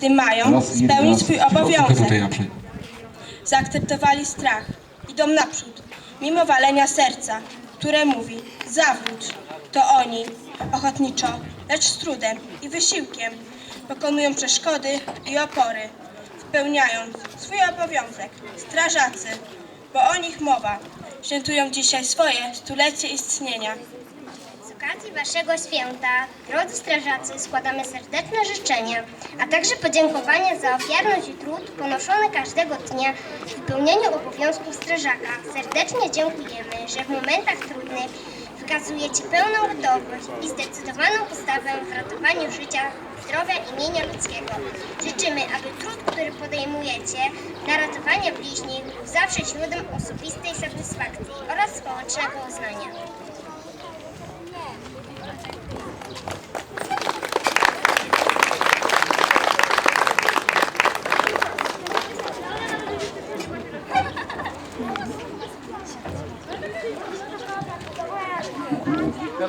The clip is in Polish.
gdy mają spełnić swój obowiązek. Zaakceptowali strach, idą naprzód, mimo walenia serca, które mówi zawróć. To oni, ochotniczo, lecz z trudem i wysiłkiem, pokonują przeszkody i opory, spełniając swój obowiązek. Strażacy, bo o nich mowa, świętują dzisiaj swoje stulecie istnienia. Okazji Waszego święta, drodzy strażacy, składamy serdeczne życzenia, a także podziękowania za ofiarność i trud ponoszony każdego dnia w wypełnianiu obowiązków strażaka. Serdecznie dziękujemy, że w momentach trudnych wykazujecie pełną gotowość i zdecydowaną postawę w ratowaniu życia, zdrowia i mienia ludzkiego. Życzymy, aby trud, który podejmujecie na ratowanie bliźnich, był zawsze źródłem osobistej satysfakcji oraz społecznego uznania. どうぞ。